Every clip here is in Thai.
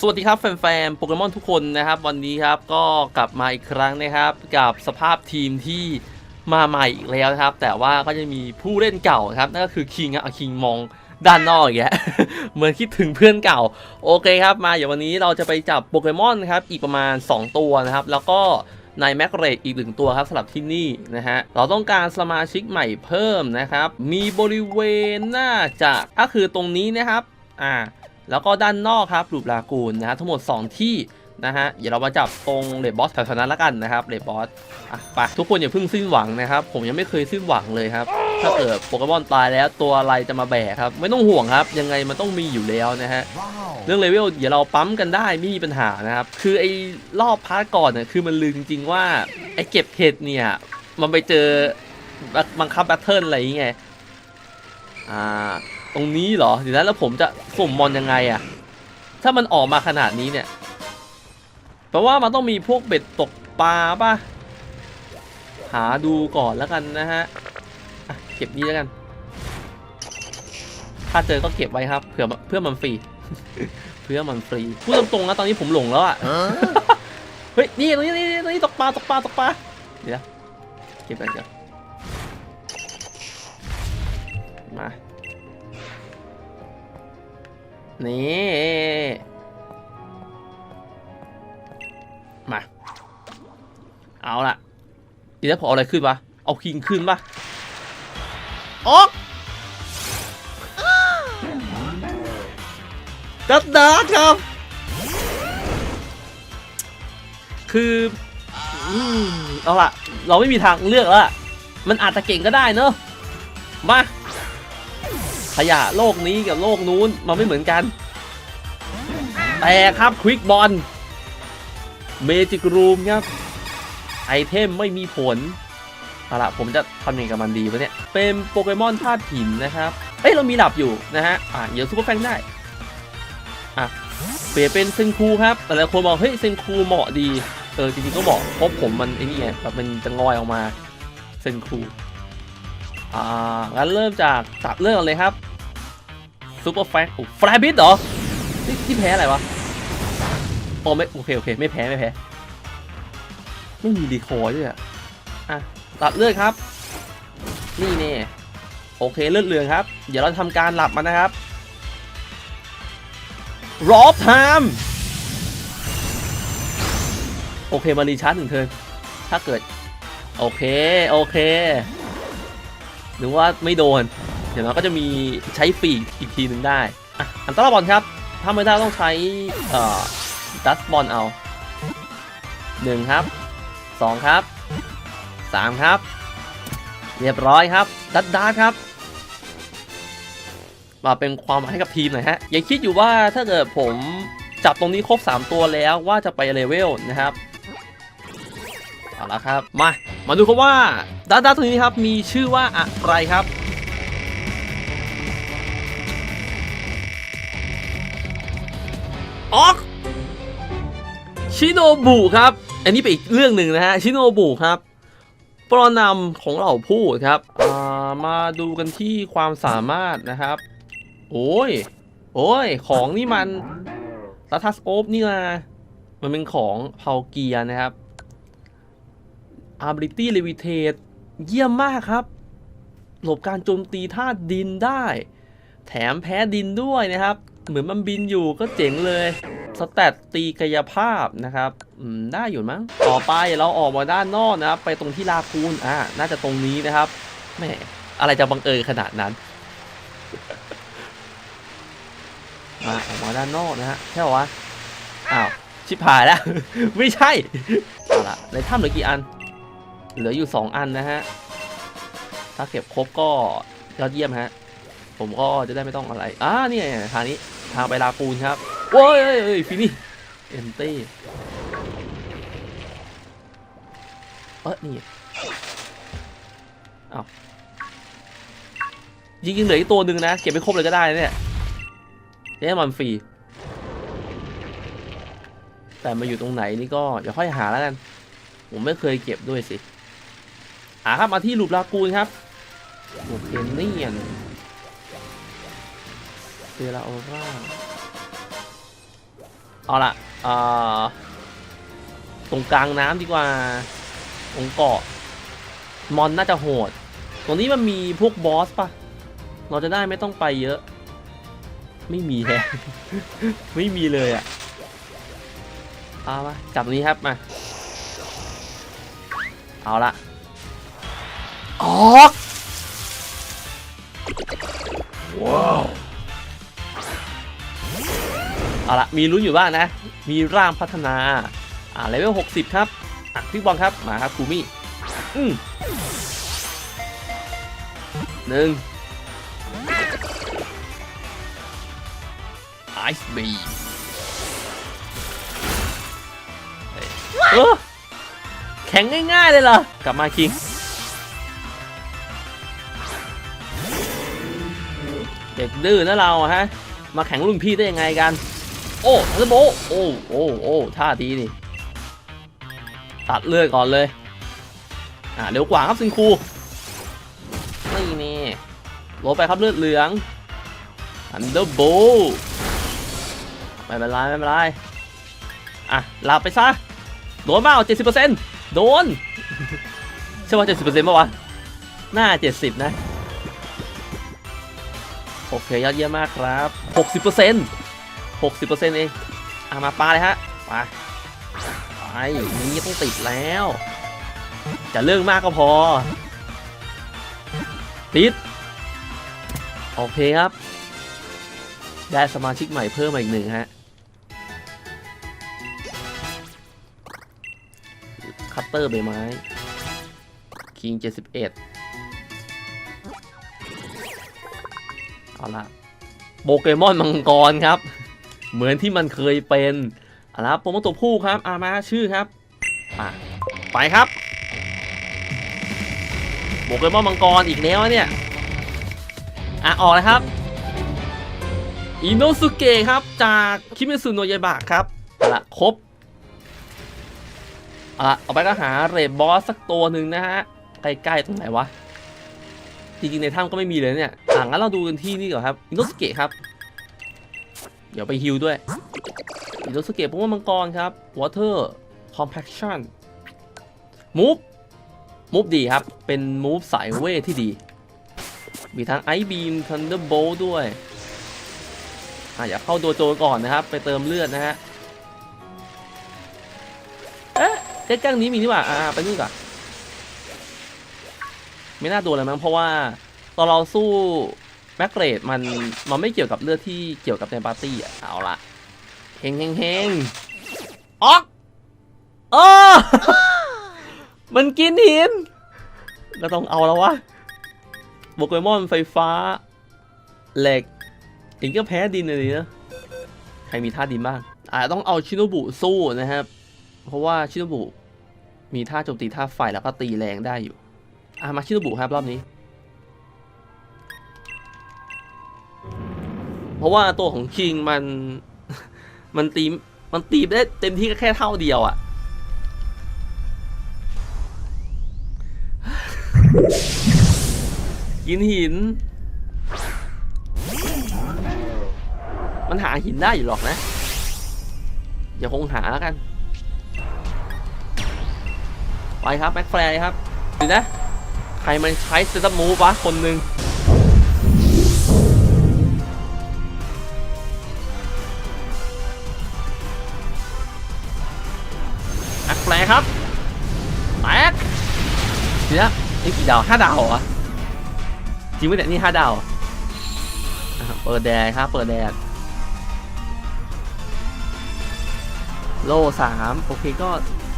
สวัสดีครับแฟนๆโปเกมอนทุกคนนะครับ วันนี้ครับก็กลับมาอีกครั้งนะครับ กับสภาพทีมที่มาใหม่อีกแล้วนะครับ แต่ว่าก็จะมีผู้เล่นเก่านะครับนั่นก็คือคิงอะคิงมองด้านนอกอย่างเงี้ยเหมือนคิดถึงเพื่อนเก่า โอเคครับมาเดี๋ยววันนี้เราจะไปจับโปเกมอนครับอีกประมาณ 2 ตัวนะครับ แล้วก็ในแมกเรดอีกหนึ่งตัวครับสำหรับที่นี่นะฮะเราต้องการสมาชิกใหม่เพิ่มนะครับ มีบริเวณน่าจะก็คือตรงนี้นะครับอ่า แล้วก็ด้านนอกครับรูปลากูนนะฮะทั้งหมด 2 ที่นะฮะเดี๋ยวเรามาจับตรงเลดบอสแถวๆนั้นล้วกันนะครับเลดบอสอะไปทุกคนอย่าเพิ่งสิ้นหวังนะครับ ผมยังไม่เคยสิ้นหวังเลยครับ ถ้าเกิดโปเกมอนตายแล้วตัวอะไรจะมาแบกครับ ไม่ต้องห่วงครับ ยังไงมันต้องมีอยู่แล้วนะฮะเรื่องเลเวลเดี๋ยวเราปั๊มกันได้ไม่มีปัญหานะครับ คือไอ้รอบพาร์ทก่อนเนี่ยคือมันลืมจริงๆว่าไอ้เก็บเห็ดเนี่ยมันไปเจอบังคับแบทเทิลอะไรอย่างเงี้ยอ่า ตรงนี้เหรอเดี๋ยวนั้นแล้วผมจะสุ่มมอนยังไงอะถ้ามันออกมาขนาดนี้เนี่ยแปลว่ามันต้องมีพวกเบ็ดตกปลาป่ะ หาดูก่อนแล้วกันนะฮะอะเก็บนี้แล้วกัน ถ้าเจอก็เก็บไว้ครับเผื่อเพื่อมันฟรี เพื่อมันฟรีพูดตรงๆนะตอนนี้ผมหลงแล้วอะเฮ้ยนี่ตรงนี้นี่ตรงนี้ตกปลาตกปลาตกปลาเดี๋ยวนะเก็บกันเดี๋ยวมา นี่มา เอาล่ะเดี๋ยวผมเอาอะไรขึ้นวะ เอาคิงขึ้นปะออกดัดดาครับ คืออืมเอาล่ะ เราไม่มีทางเลือกแล้วล่ะมันอาจจะเก่งก็ได้เนอะมา ขยะโลกนี้กับโลกนู้นมันไม่เหมือนกัน แต่ครับควิกบอลเมจิกรูมครับ ไอเทมไม่มีผลเอาล่ะผมจะทำยังไงกับมันดีวะเนี่ย เป็นโปเกมอนธาตุหินนะครับ เอ้ย เรามีหลับอยู่นะฮะ อะเดี๋ยวซูเปอร์แฟงได้ อะ เปลี่ยนเป็นเซนคูครับ แต่หลายคนบอกเฮ้ยเซนคูเหมาะดี เออจริงๆก็เหมาะเพราะผมมันไอ้นี่ไงแบบมันจะงอยออกมาเซนคู อ่า งั้นเริ่มจากตัดเริ่มก่อนเลยครับซูเปอร์แฟงโอ้ฟลายบิทเหรอที่ที่แพ้อะไรวะโอ้ไม่โอเคโอเคไม่แพ้ไม่แพ้ไม่มีดีคอร์ด้วยอะอะตัดเลือดครับ นี่เน่โอเคเลือดเหลืองครับ เดี๋ยวเราทำการหลับมันนะครับรอบไทม์โอเคมารีชาร์จหนึ่งเทินถ้าเกิด โอเค โอเค หรือว่าไม่โดนเดี๋ยวเราก็จะมีใช้ปีกอีกทีหนึ่งได้อะอันตราบอลครับ ถ้าไม่ได้ต้องใช้เอ่อดัสบอลเอาหนึ่งครับสองครับสามครับ เรียบร้อยครับดัดดาครับมาเป็นความหมายให้กับทีมหน่อยฮะยังคิดอยู่ว่าถ้าเกิดผมจับตรงนี้ครบ 3 ตัวแล้วว่าจะไปเลเวลนะครับ เอาละครับ มา มาดูครับว่าด้านด้าตรงนี้ครับมีชื่อว่าอะไรครับออกชิโนบุครับ อันนี้เป็นอีกเรื่องหนึ่งนะฮะ ชิโนบุครับปรนำของเราพูดครับามาดูกันที่ความสามารถนะครับ โอ้ย โอ้ย ของนี่มันลัทัสโอฟนี่นะมันเป็นของเพาเกียนะครับ ability levitate เยี่ยมมากครับ หลบการโจมตีธาตุดินได้ แถมแพ้ดินด้วยนะครับ เหมือนมันบินอยู่ก็เจ๋งเลยสแตตตีกายภาพนะครับได้อยู่มั้ง ต่อไปเราออกมาด้านนอกนะครับ ไปตรงที่ลาคูนอ่าน่าจะตรงนี้นะครับแหมอะไรจะบังเอิญขนาดนั้น มาออกมาด้านนอกนะฮะใช่ปะวะ อ้าว ชิบหายแล้ว ไม่ใช่เอาละในถ้ำเหลือกี่อัน เหลืออยู่ 2 อันนะฮะ ถ้าเก็บครบก็ยอดเยี่ยมฮะ ผมก็จะได้ไม่ต้องอะไร อ่าเนี่ไงทางนี้ทางไปลาปูนครับโอ้ยเอ้ยฟินี่เอ็นเต้เออนี่เอาจริงๆเหลืออีกตัวหนึ่งนะ เก็บไม่ครบเลยก็ได้เนี่ยจะให้มันฟรี แต่มาอยู่ตรงไหนนี่ก็เดี๋ยวค่อยหาแล้วกัน ผมไม่เคยเก็บด้วยสิ หาครับมาที่ลูปลากูนครับโอเคเนียนเซราโอราเอาละเอ่อตรงกลางน้ำดีกว่าตรงเกาะมอนน่าจะโหด ตรงนี้มันมีพวกบอสปะเราจะได้ไม่ต้องไปเยอะ ไม่มีแฮะไม่มีเลยอะเอามาจับตรงนี้ครับมา เอาละ ออก ว้าว เอาละมีลุ้นอยู่บ้างนะ มีร่างพัฒนา อ่าเลเวล60 ครับอะพี่บอลครับ มาครับคูมี่อืมหนึ่งไอซ์บีเออแข็งง่าย ๆ เลยเหรอ กลับมาคิง เด็กดื้อนะเราฮะ มาแข่งรุ่นพี่ได้ยังไงกัน โอ้ทันเดอร์โบโอ้โอ้โอ้ท่าดีนี่ ตัดเลือดก่อนเลย อ่าเร็วกว่าครับซิงคูนี่นี่โลไปครับเลือดเหลืองทันเดอร์โบไม่เป็นไรไม่เป็นไรอะหลับไปซะ โดนเปล่าเจ็ดสิบเปอร์เซ็นต์โดนใช่ว่าเจ็ดสิบเปอร์เซ็นต์ป่าวะน่าเจ็ดสิบนะ โอเคยอดเยี่ยมมากครับ 60%เปอร์เซ็นต์60%เองอะมาปลาเลยฮะไปไปนี่ต้องติดแล้ว จะเรื่องมากก็พอ ติด โอเคครับ ได้สมาชิกใหม่เพิ่มมาอีกหนึ่งฮะ คัตเตอร์ใบไม้ คิง 71 เอาละโปเกมอนมังกรครับ เหมือนที่มันเคยเป็นเอาละโปเกมอนตัวผู้ครับอามาชื่อครับอะไปครับโปเกมอนมังกรอีกแล้วเนี่ยอะออกเลยครับอิโนสุเกะครับจากคิเมซุโนยบะครับเอาละครบเอาละเอาไปก็หาเรดบอสสักตัวหนึ่งนะฮะใกล้ๆตรงไหนวะ จริงๆ ในถ้ำก็ไม่มีเลยเนี่ยอ่างั้นเราดูกันที่นี่ก่อนครับอินโนสเกะครับ เดี๋ยวไปฮิลด้วยอินโนสเกะพว่ามังกรครับ Water Compaction Move Move ดีครับ เป็น Move สายเวทที่ดี มีทั้ง Ice Beam Thunderbolt ด้วยอ่าอย่าเข้าตัวโจก่อนนะครับ ไปเติมเลือดนะฮะ เอ๊ะใกล้ๆนี้มีนี่หว่า อ่า ไปนู่นก่อน ไม่น่าโดนอะไรมั้งเพราะว่าตอนเราสู้แม็กเรดมันมันไม่เกี่ยวกับเลือดที่เกี่ยวกับในปาร์ตี้อะเอาละเฮงเฮงเฮงออกเออมันกินหินเราต้องเอาแล้ววะโปเกมอนไฟฟ้าเหล็กอีกก็แพ้ดินเลยนะใครมีท่าดินบ้างอ่าต้องเอาชิโนบุสู้นะครับ เพราะว่าชิโนบุมีท่าโจมตีท่าไฟแล้วก็ตีแรงได้อยู่ อะมาชิโนบุครับรอบนี้ เพราะว่าตัวของคิงมัน มันตีมันตีได้เต็มที่ก็แค่เท่าเดียวอะ่ะกินหิน มันหาหินได้อยู่หรอกนะอย่าคงหาแล้วกัน ไปครับ แม็กแฟร์ครับดูนะ ครมันใช้เซตมูฟวะคนหนึ่งแม็กแฟร์ครับแม็กเดี๋ยวนี่กี่ดาวห้าดาวเหรอจริงไหมเนี่ยนี่ห้าดาวเปิดแดดครับ เปิดแดดโล่สามโอเคก็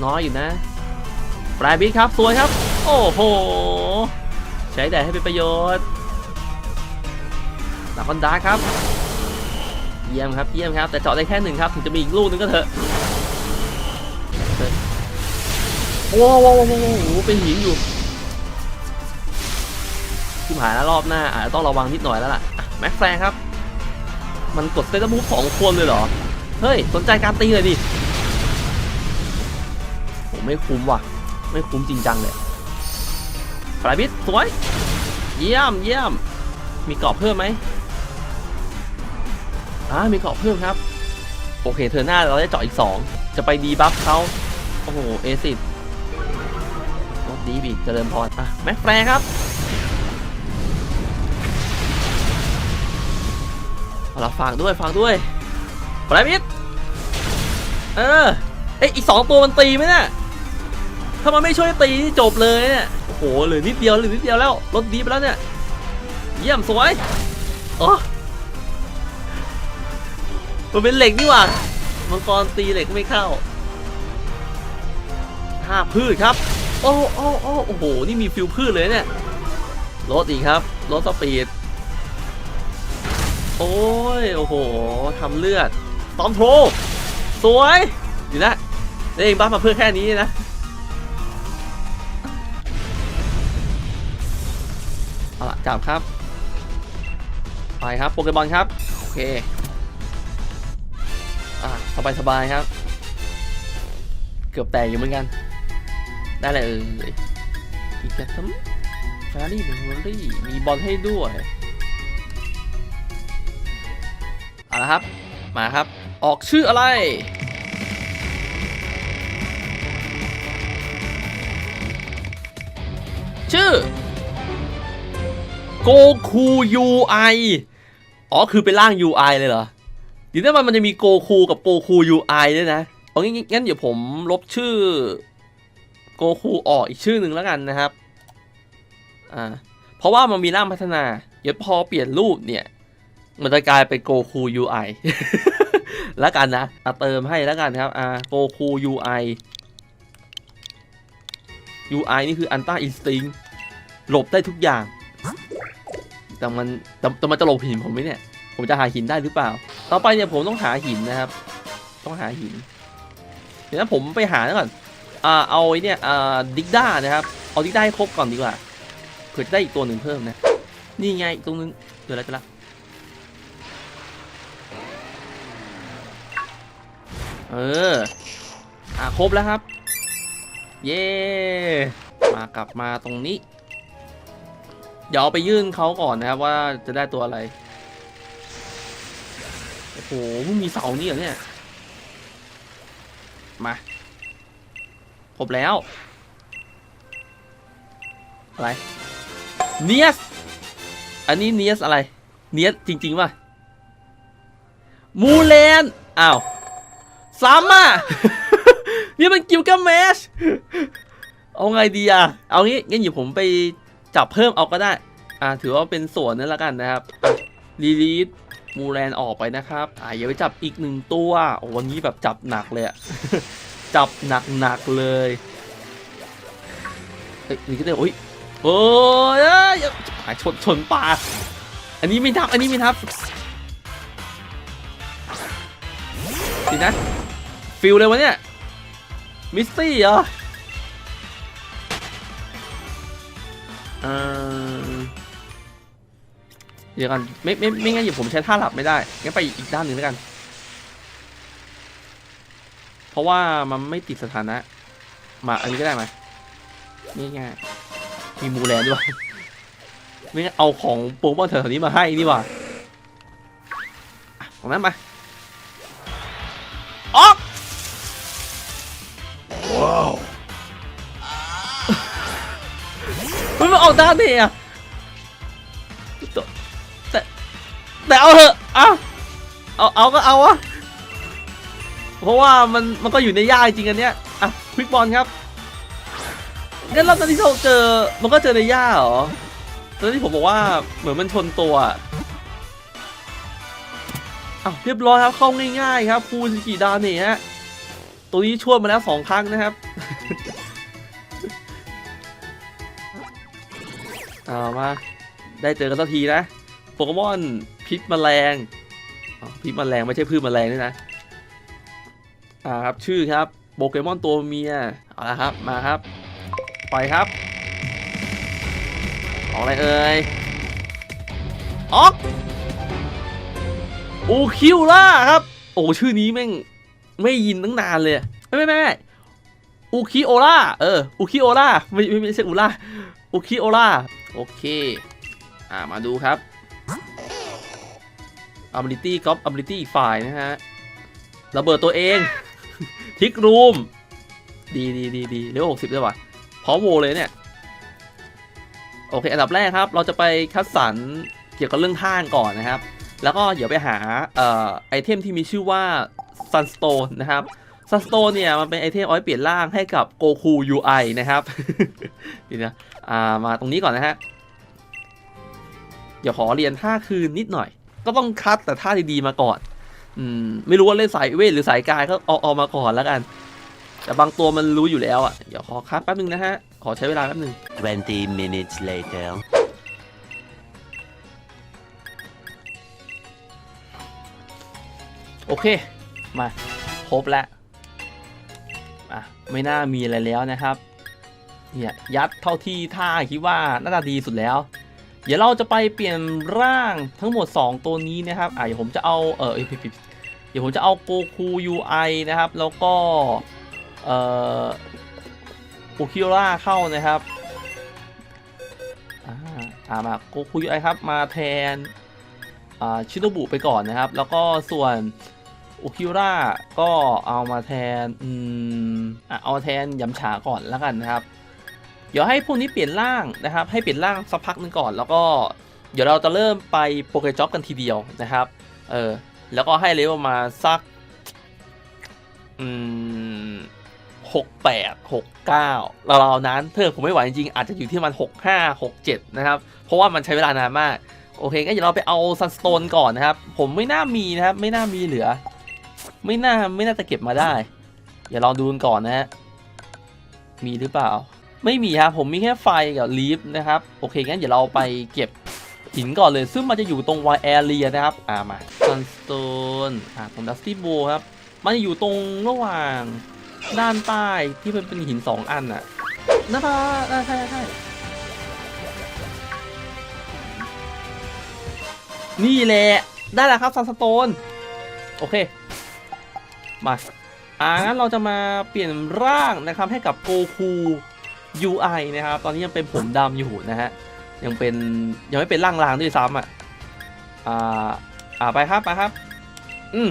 น้อยอยู่นะปลายบิดครับ สวยครับ โอ้โห ช้แดดให้เป็นประโยชน์ดาคอนดาครับ เยี่ยมครับ เยี่ยมครับ แต่เจาะได้แค่หนึ่งครับ ถึงจะมีอีกลูกนึงก็เถอะโอ้โหโอ้โหโอ้โหเป็นหินอยู่ที่หายแล้วรอบหน้าอาจจะต้องระวังนิดหน่อยแล้วล่ะแม็กแฟร์ครับ มันกดเซตมูฟสองคนเลยเหรอ เฮ้ย สนใจการตีเลยดิผมไม่คุ้มว่ะ ไม่คุ้มจริงจังเลย ปลายบิดสวย เยี่ยมเยี่ยม มีเกาะเพิ่มไหมอ่ามีเกาะเพิ่มครับ โอเคเธอหน้าเราได้เจาะอีก 2 จะไปดีบัฟเขาโอ้โหเอซิดรถดีบีกเจริญพรอะแม็กแฟร์ครับเอาฝากด้วยฝากด้วยปลายมิดเออเอ้ยอีกสองตัวมันตีไหมเนี่ยถ้ามันไม่ช่วยตีนี่จบเลยเนี่ย โอ้โหเหลือนิดเดียวเหลือนิดเดียวแล้วรถดีไปแล้วเนี่ย เยี่ยมสวยโอ้มันเป็นเหล็กนี่หว่ามังกรตีเหล็กไม่เข้าห้าพืชครับ โอ้โอ้โอ้โอ้โห นี่มีฟิลพืชเลยเนี่ยรถอีกครับรถสปีด โอ้ย โอ้โหทำเลือดตอมโทรสวย ดีนะแล้วเองบ้ามาเพื่อแค่นี้นะ เอาละจับครับ ไปครับโปเกมอนครับ โอเค อ่าสบายสบายครับ เกือบแตกอยู่เหมือนกัน ได้เลยเอออีกแค่ทั้งแฟรี่เมมโมรี่มีบอลให้ด้วยเอาละครับ มาครับ ออกชื่ออะไร ชื่อ กคู UI อ๋อคือเป็นร่าง UI เลยเหรอเดี๋ยวนี้มันมันจะมีโกคูกับโกคู UI ด้วยนะเอางี้งั้นเดี๋ยวผมลบชื่อโกคูออกอีกชื่อหนึ่งแล้วกันนะครับ อ่า เพราะว่ามันมีร่างพัฒนา เดี๋ยวพอเปลี่ยนรูปเนี่ย มันจะกลายเป็นโกคู UI แล้วกันนะเอาเติมให้แล้วกันครับ อ่าโกคู UI UI นี่คืออันต้าอินสติ้งหลบได้ทุกอย่าง แต่มันแต่แต่มันจะหลบหินผมไหมเนี่ย ผมจะหาหินได้หรือเปล่า ต่อไปเนี่ยผมต้องหาหินนะครับ ต้องหาหิน เดี๋ยวนะผมไปหาก่อน อ่า เอาไอ้เนี่ย อ่า ดิกด้านะครับ เอาดิกด้าให้ครบก่อนดีกว่า เผื่อจะได้อีกตัวหนึ่งเพิ่มนะ นี่ไงอีกตัวหนึงเจอแล้วเจอแล้วเออ อ่าครบแล้วครับ เย้ มากลับมาตรงนี้ เดี๋ยวเอาไปยื่นเขาก่อนนะครับว่าจะได้ตัวอะไร โอ้โหเพิ่งมีเสานี่เหรอเนี่ย มาครบแล้ว อะไรเนียส อันนี้เนียสอะไร เนียสจริงๆป่ะ มูเลน อ้าวซ้ำอะ นี่มันกิลกาเมช เอาไงดีอะ เอางี้งั้นเดี๋ยวผมไป จับเพิ่มเอาก็ได้ อ่าถือว่าเป็นส่วนนั่นละกันนะครับลีลีดมูแลนออกไปนะครับ อ่าอย่าไปจับอีกหนึ่งตัวโอ้วันนี้แบบจับหนักเลยอะจับหนักหนักเลยเฮ้ยนี่ก็ได้โอ้ยโอ้ยอย่าหายชนชนปาอันนี้ไม่ทับ อันนี้ไม่ทับดีนะ ฟิลเลยวะเนี่ย มิสตี้เหรอ เออเดี๋ยวกันไม่ไม่ไม่งั้นเดี๋ยวผมใช้ท่าหลับไม่ได้งั้นไปอีกด้านหนึ่งแล้วกัน เพราะว่ามันไม่ติดสถานะ มาอันนี้ก็ได้ไหมนี่ไงมีมูแลนด้วยไม่งั้นเอาของโปรโมทแถวๆนี้มาให้นี่ว่าอะของนั้นมาออก มันมาออกด้านนี่อะแต่แต่เอาเถอะเอาเอาเอาก็เอาวะเพราะว่ามันมันก็อยู่ในย่าจริงอันเนี้ยอะควิกบอลครับงั้นรอบนั้นที่เราเจอมันก็เจอในย่าเหรอตอนที่ผมบอกว่าเหมือนมันชนตัวอะอ้าวเรียบร้อยครับเข้าง่ายๆครับคูสกิดาเนี่ยฮะตัวนี้ช่วยมาแล้วสองครั้งนะครับ เอามาได้เจอกันสักทีนะโปเกมอนพิษแมลงพิษแมลงไม่ใช่พืชแมลงด้วยนะอ่าครับชื่อครับโปเกมอนตัวเมียเอาละครับมาครับปล่อยครับออกอะไรเอ่ยออกอูคิวล่าครับ โอ้ชื่อนี้แม่งไม่ยินตั้งนานเลยไม่ไม่ไม่ไม่อูคิโอล่าเอออูคิโอล่าไม่ไม่ไม่ใช่อูล่าอูคิโอล่า โอเค อ่ามาดูครับ ability ก๊อป ability อีกฝ่ายนะฮะ ระเบิดตัวเอง ทิกรูม ดีดีดีดีเลเวลหกสิบได้วยว่ะพร้อมโวเลยเนี่ย โอเค อันดับแรกครับ เราจะไปคัดสรรเกี่ยวกับเรื่องท่างก่อนนะครับ แล้วก็เดี๋ยวไปหาเอ่อไอเทมที่มีชื่อว่า Sunstone นะครับ Sunstone เนี่ย มันเป็นไอเทมเอาไว้เปลี่ยนร่างให้กับ Goku UI นะครับเดี๋ยวนะอ่ามาตรงนี้ก่อนนะฮะ เดี๋ยวขอเรียนท่าคืนนิดหน่อย ก็ต้องคัดแต่ท่าดีๆมาก่อนอืมไม่รู้ว่าเล่นสายเวทหรือสายกายก็เอาเอามาก่อนแล้วกัน แต่บางตัวมันรู้อยู่แล้วอะ เดี๋ยวขอคัดแป๊บนึงนะฮะ ขอใช้เวลาแป๊บนึง20 minutes later. โอเค มา ครบแล้วอะ ไม่น่ามีอะไรแล้วนะครับ เนี่ยยัดเท่าที่ท่าคิดว่าน่าจะดีสุดแล้ว เดี๋ยวเราจะไปเปลี่ยนร่างทั้งหมด 2 ตัวนี้นะครับอะเดี๋ยวผมจะเอาเออเดี๋ยวผมจะเอาโกคู UI นะครับ แล้วก็เอ่อโอคิร่าเข้านะครับอ่ามาโกคู UI ครับมาแทนอ่าชิโนบุไปก่อนนะครับ แล้วก็ส่วน อคิร่าก็เอามาแทนอืมอะเอาแทนยำฉาก่อนแล้วกันนะครับ เดี๋ยวให้พวกนี้เปลี่ยนร่างนะครับ ให้เปลี่ยนร่างสักพักหนึ่งก่อน แล้วก็เดี๋ยวเราจะเริ่มไปโปรเกจ็อบกันทีเดียวนะครับ เออ แล้วก็ให้เลเวลมาสัก อืมหกแปดหกเก้าเราๆนั้นเธอผมไม่ไหวจริงๆ อาจจะอยู่ที่มันหกห้าหกเจ็ดนะครับ เพราะว่ามันใช้เวลานานมาก โอเคงั้นเดี๋ยวเราไปเอาซันสโตนก่อนนะครับ ผมไม่น่ามีนะครับ ไม่น่ามีเหลือ ไม่น่าไม่น่าจะเก็บมาได้เดี๋ยวลองดูกันก่อนนะฮะ มีหรือเปล่า ไม่มีครับผมมีแค่ไฟกับลีฟนะครับ โอเคงั้นเดี๋ยวเราไปเก็บหินก่อนเลย ซึ่งมันจะอยู่ตรงวายแอเรียนะครับ อ่ามาซันสโตนอ่าผมดัสตี้โบครับ มันจะอยู่ตรงระหว่างด้านใต้ที่มันเป็นหินสองอันน่ะนะครับใช่ใช่ใช่นี่แหละ ได้แล้วครับซันสโตน โอเค มาอ่างั้นเราจะมาเปลี่ยนร่างนะครับให้กับโกคู UI นะครับ ตอนนี้ยังเป็นผมดำอยู่นะฮะ ยังเป็นยังไม่เป็นร่างลางด้วยซ้ำอะ อ่า อ่าไปครับไปครับ อืม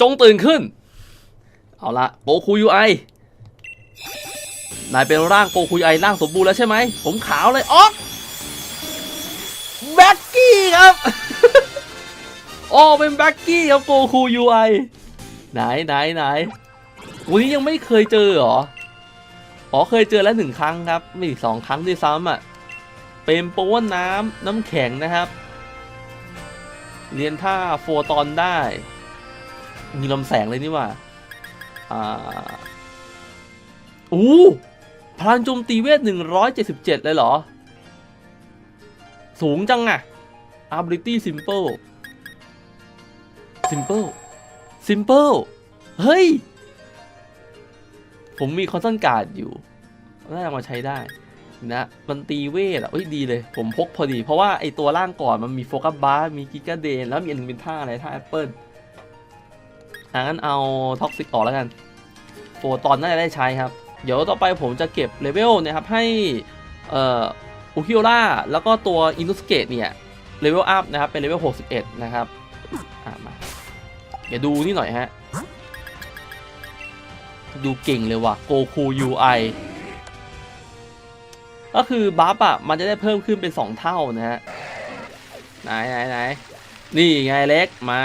จงตื่นขึ้น เอาละโกคู UI นายเป็นร่างโกคู UI ร่างสมบูรณ์แล้วใช่ไหม ผมขาวเลยอ๋อแบ็กกี้ครับ อ้เป็นแบ็กกี้ครับโกคูยูไอไหนไหนไหนวันนี้ยังไม่เคยเจอเหรอ อ๋อเคยเจอแล้วหนึ่งครั้งครับม่อีกสองครั้งด้วยซ้ำอะ เป็นโปวนน้ำน้ำแข็งนะครับ เรียนท่าโฟตอนได้ มีลำแสงเลยนี่ว่า อ่าอู้พลังโจมตีเวท 177 เลยเหรอ สูงจังอะ ability simple simple simple เฮ้ย ผมมีคอนซันการ์ดอยู่ น่าจะมาใช้ได้นะมันตีเวทอะเอ้ยดีเลย ผมพกพอดี เพราะว่าไอตัวล่างก่อนมันมีโฟกัสบาร์มีกิกาเดน แล้วมีอันนึงเป็นท่าอะไรท่าแอปเปิลอะงั้นเอาท็อกซิกออกแล้วกัน โฟตอนน่าจะได้ใช้ครับ เดี๋ยวต่อไปผมจะเก็บเลเวลนะครับให้เอ่ออุคิโอล่าแล้วก็ตัวอินุสเกตเนี่ยเลเวลอัพนะครับเป็นเลเวล61 นะครับ อะม เดี๋ยวดูนี่หน่อยฮะ ดูเก่งเลยว่ะโกคู UI ก็คือบัฟอะ มันจะได้เพิ่มขึ้นเป็น 2 เท่านะฮะ ไหนไหนไหนนี่ไงเล็กมา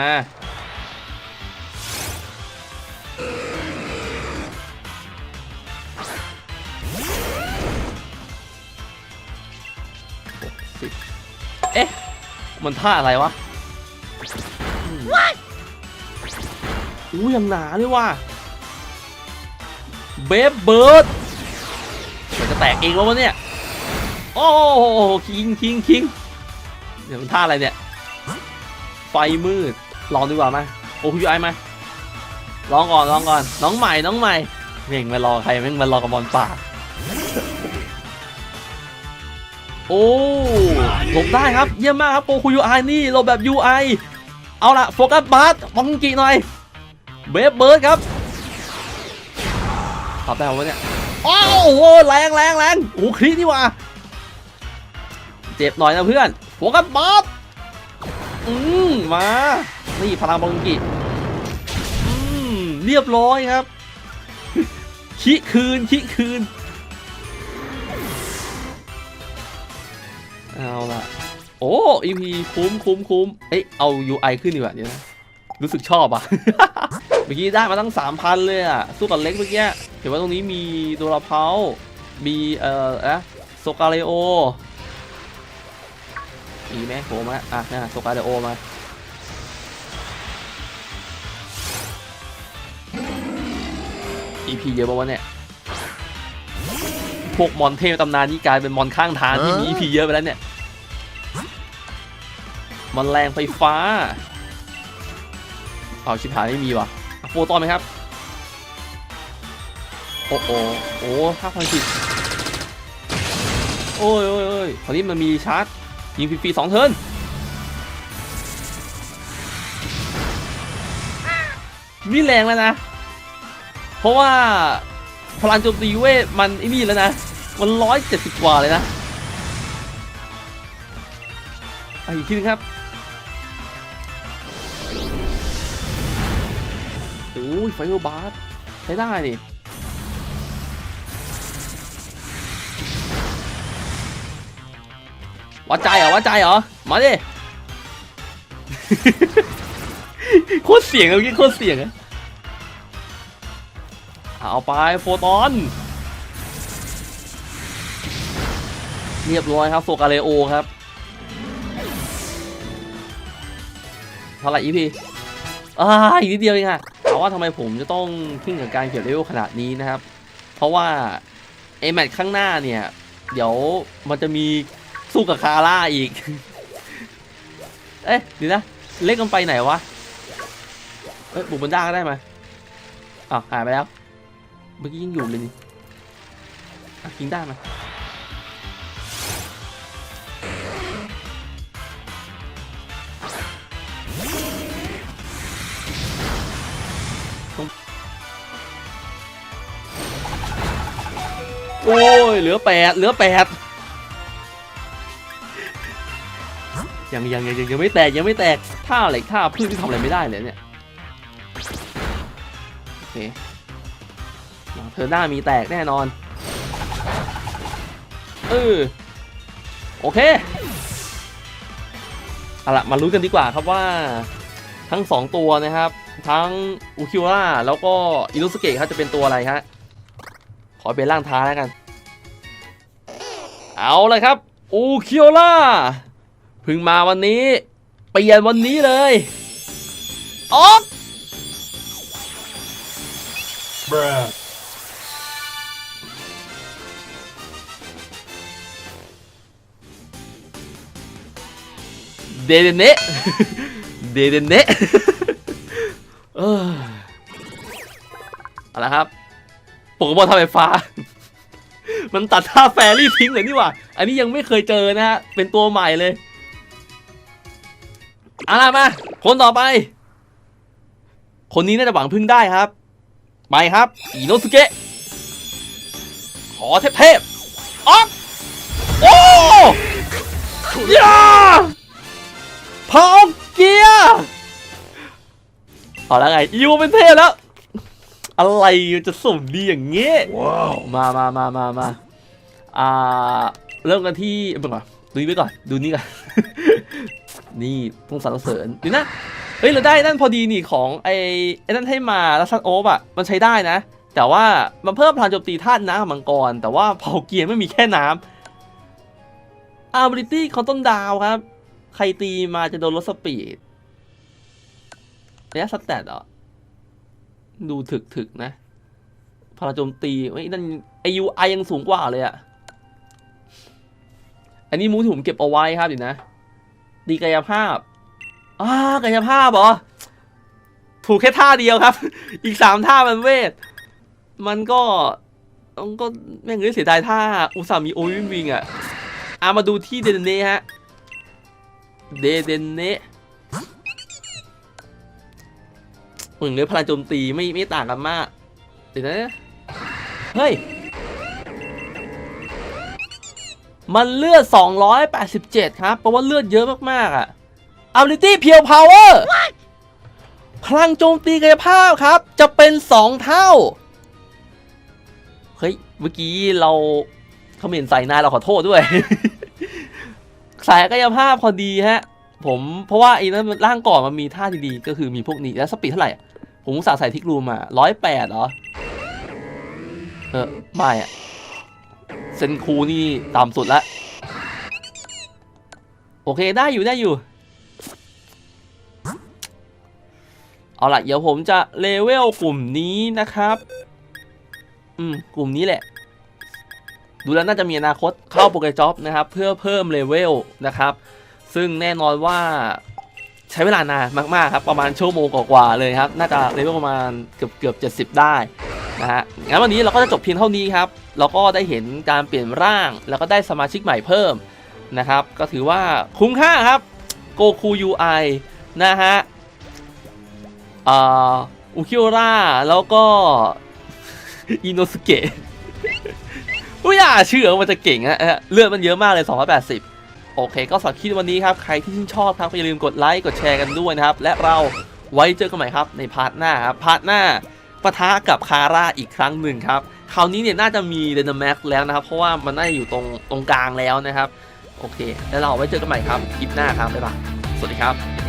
เอ๊ะ มันท่าอะไรวะ อู้ยังหนาเลยว่ะเบฟเบิร์ดมันจะแตกเองแล้ววะเนี่ย โอ้โหคิงคิงคิงเดี๋ยวมันท่าอะไรเนี่ย ไฟมืด ลองดีกว่าไหมโอ้ยไอไหมลองก่อนลองก่อน น้องใหม่น้องใหม่เม่งมารอใครแม่งมารอกับมอนป่าโอ้หลบได้ครับ เยี่ยมมากครับโกคูยูไอนี่หลบแบบ UI เอาละโฟกัสบาร์มองกีหน่อย เบฟเบิร์ดครับตอบได้ไหมเนี่ยโอ้โหแรงแรงแรงโอ้คลินี่ว่า เจ็บหน่อยนะเพื่อนโฟกัสบาร์อืมมา นี่พลังบองกิอืมเรียบร้อยครับคิคืนคิคืน เอาล่ะ โอ้ EP คุ้มคุ้มคุ้มเอ้ยเอา UI ขึ้นดีกว่าเดี๋ยวนะรู้สึกชอบอะ เมื่อกี้ได้มาตั้ง3,000เลยอะ สู้กับเล็กเมื่อกี้ เห็นว่าตรงนี้มีโดราเพามีเอ่ออะโซกาเลโอมีไหมโผล่มาอะน่ะโซกาเลโอมา EP เยอะปะวะเนี่ย พวกมอนเทพตำนานนี่กลายเป็นมอนข้างทางที่มี EP เยอะไปแล้วเนี่ยมันแรงไฟฟ้า เอาชิบหายไม่มีว่ะอะ โฟตอนไหมครับ โอ้โหโอ้ห้าพันสิบโอ้ยโอ้ยโอ้ยคราวนี้มันมีชาร์จ ยิงฟรีๆสองเทิร์นนี่แรงแล้วนะ เพราะว่าพลังโจมตีเวทมันไอ้นี่แล้วนะ มันร้อยเจ็ดสิบกว่าเลยนะอะอีกทีนึงครับ อ้ยไฟโอบาร์ใช้ได้นี่วัดใจเหรอวัดใจเหรอ มาดิ โคตรเสียงเมื่อกี้โคตรเสียงอะเอาไปโฟตอน เรียบร้อยครับโซกาเลโอครับเท่าไหร่อีพีอ่าอีกนิดเดียวเองค่ะ ว่าทำไมผมจะต้องทิ้งกับการเก็บเลเวลขนาดนี้นะครับ เพราะว่าไอแมตช์ข้างหน้าเนี่ย เดี๋ยวมันจะมีสู้กับคาร่าอีก เอ๊ะดีนะ เล็กมันไปไหนวะ เอ้ยบุกบนด้าก็ได้ไหมอ้าวหายไปแล้ว เมื่อกี้ยังอยู่เลยนี่อะยิงได้ไหม โอ้ย เหลือแปดเหลือแปดยังยังยังยังยังไม่แตกยังไม่แตกท่าเหล็กท่าพืชที่ทำอะไรไม่ได้เลยเนี่ยโอเคเธอหน้ามีแตกแน่นอนเออโอเคเอาละมารู้นกันดีกว่าครับว่าทั้งสองตัวนะครับ ทั้งอุคิวร่าแล้วก็อินุสเกะครับจะเป็นตัวอะไรฮะ ขอเป็นร่างท้าแล้วกัน เอาเลยครับ อูคิวร่าเพิ่งมาวันนี้ เปลี่ยนวันนี้เลยออก Bruh. เดเดเนะเดเดเนะเออเอาละครับโปเกมอนทำไฟฟ้า มันตัดท่าแฟรี่ทิ้งเลยนี่หว่า อันนี้ยังไม่เคยเจอนะฮะ เป็นตัวใหม่เลยเอาล่ะมา คนต่อไป คนนี้น่าจะหวังพึ่งได้ครับ ไปครับ อีโนสุเกะ ขอเทพเทพๆออกโอ้ยาพอเกียร์เอาแล้วไงอีโวเป็นเทพแล้ว อะไรจะสุ่มดีอย่างเงี้ย Wow. มามามามามาอ่า เริ่มกันที่เบิ่งก่อนดูนี้ไปก่อน ดูนี่ก่อน นี่ต้องสรรเสริญเดี๋ยวนะเฮ้ย เราได้นั่นพอดีนี่ของไอ้ไอ้นั่นให้มาแล้วซันโอ๊บอะ มันใช้ได้นะ แต่ว่ามันเพิ่มพลังโจมตีธาตุน้ำกับมังกร แต่ว่าเผาเกียร์ไม่มีแค่น้ำ ability ของต้นดาวครับ ใครตีมาจะโดนลดสปีดระยะสแตทเหรอ ดูถึกถึกๆนะ พลังโจมตีไอ้ยนั่นไอยูไอยังสูงกว่าเลยอะอันนี้มูที่ผมเก็บเอาไว้ครับดี๋ยวนะ ดีกายภาพอ่ากายภาพเหรอ ถูกแค่ท่าเดียวครับ อีกสามท่ามันเวท มันก็มันก็แม่งเลยเสียดายท่าอุตส่ามีโอวินวิงอะอะมาดูที่เดนเน่ฮะ เดเดนเน่ะมึงเลยพลังโจมตีไม่ไม่ต่างกันมากเดี๋ยวนะ เฮ้ย มันเลือด 287 ครับแปลว่าเลือดเยอะมากๆอะ ability เพียว power พลังโจมตีกายภาพครับ จะเป็น 2 เท่า เฮ้ย เมื่อกี้เราเขาเห็นใส่หน้าเราขอโทษด้วย สายกายภาพพอดีฮะ ผมเพราะว่าไอ้นั้นร่างก่อนมันมีท่าดีๆ ก็คือมีพวกนี้แล้วสปีดเท่าไหร่ ผมอุตสาห์ใส่ทิกรูมมาร้อยแปดเหรอ เออ ไม่อะเซนคูนี่ต่ำสุดละ โอเคได้อยู่ได้อยู่ เอาล่ะ เดี๋ยวผมจะเลเวลกลุ่มนี้นะครับ อืม กลุ่มนี้แหละ ดูแล้วน่าจะมีอนาคตเข้าโปรแกรมจ็อบนะครับ เพื่อเพิ่มเลเวลนะครับ ซึ่งแน่นอนว่า ใช้เวลานานมากๆครับประมาณชั่วโมงกว่าๆเลยครับน่าจะเลเวลประมาณเกือบเกือบเจ็ดสิบได้นะฮะงั้นวันนี้เราก็จะจบเพียงเท่านี้ครับเราก็ได้เห็นการเปลี่ยนร่าง แล้วก็ได้สมาชิกใหม่เพิ่มนะครับก็ถือว่าคุ้มค่าครับโกคู UI นะฮะอุคิโอระแล้วก็อินโนสเกะไม่อยาเชื่อมันจะเก่งฮะฮะเลือดมันเยอะมากเลย 280 โอเค ก็สำหรับคลิปวันนี้ครับ ใครที่ชื่นชอบครับก็อย่าลืมกดไลค์กดแชร์กันด้วยนะครับ และเราไว้เจอกันใหม่ครับในพาร์ทหน้าครับพาร์ทหน้าปะทะกับคาร่าอีกครั้งหนึ่งครับคราวนี้เนี่ยน่าจะมีเดนแม็กแล้วนะครับ เพราะว่ามันน่าจะอยู่ตรงตรงกลางแล้วนะครับ โอเค แล้วเราไว้เจอกันใหม่ครับคลิปหน้าครับบ๊ายบายสวัสดีครับ